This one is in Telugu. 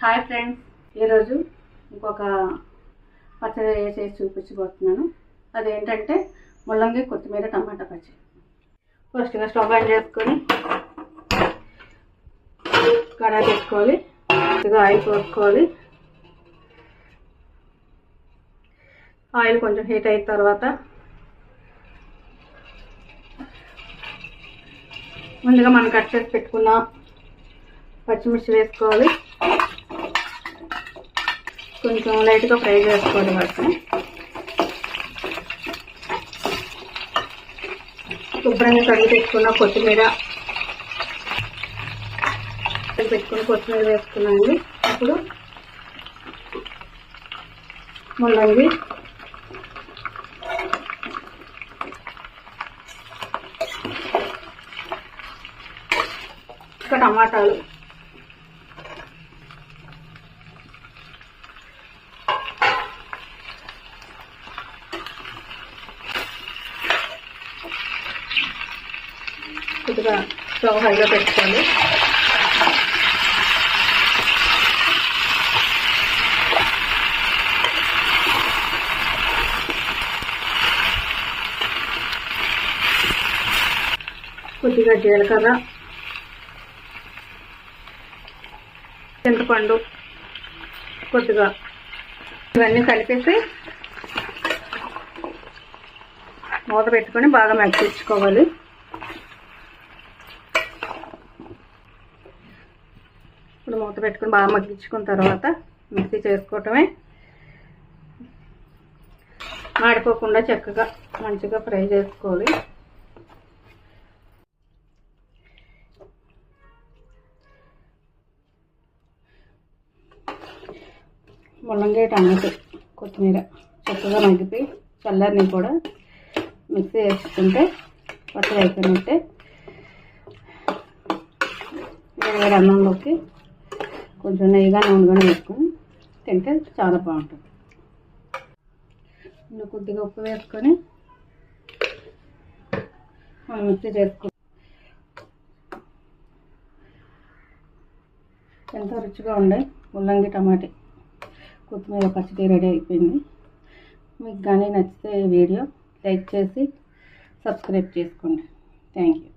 Hi friends. ఈరోజు ఇంకొక పచ్చడి వేసేసి చూపించబోతున్నాను. అదేంటంటే ముల్లంగి కొత్తిమీర టమాటా పచ్చడి. ఫస్ట్గా స్టవ్ ఆన్ చేసుకొని కడాయి పెట్టుకోవాలి. కొద్దిగా ఆయిల్ పోసుకోవాలి. ఆయిల్ కొంచెం హీట్ అయిన తర్వాత ముందుగా మనం కట్ చేసి పెట్టుకున్న పచ్చిమిర్చి వేసుకోవాలి. కొంచెం లైట్గా ఫ్రై చేసుకోవాలి వాటిని శుభ్రంగా కడిగి పెట్టుకున్న కొత్తిమీర. పెట్టుకుని కొత్తిమీర వేసుకున్నాండి ఇప్పుడు ముల్లంగి. ఇంకా టమాటాలు. కొద్దిగా స్టవ్ హైలో పెట్టుకోవాలి కొద్దిగా జీలకర్ర చింతపండు కొద్దిగా ఇవన్నీ కలిపేసి మూత పెట్టుకొని బాగా మగ్గించుకోవాలి ఇప్పుడు మూత పెట్టుకొని బాగా మగ్గించుకున్న తర్వాత మిక్సీ చేసుకోవటమే. మాడిపోకుండా చక్కగా మంచిగా ఫ్రై చేసుకోవాలి. ముల్లంగి టమాటో కొత్తిమీర చక్కగా మగ్గిపోయి చల్లారిని కూడా మిక్సీ వేసుకుంటే పచ్చడి అయిపోయినట్టే. వేడి అన్నంలోకి కొంచెం నెయ్యిగా నూనెగా వేసుకొని తింటే చాలా బాగుంటుంది. ఇంకా కొద్దిగా ఉప్పు వేసుకొని మనం మిక్సీ చేసుకో ఎంతో రుచిగా ఉండే ముల్లంగి టమాటే. కొత్తిమీర పచ్చడి రెడీ అయిపోయింది. మీకు కానీ నచ్చితే వీడియో లైక్ చేసి సబ్స్క్రైబ్ చేసుకోండి. Thank you.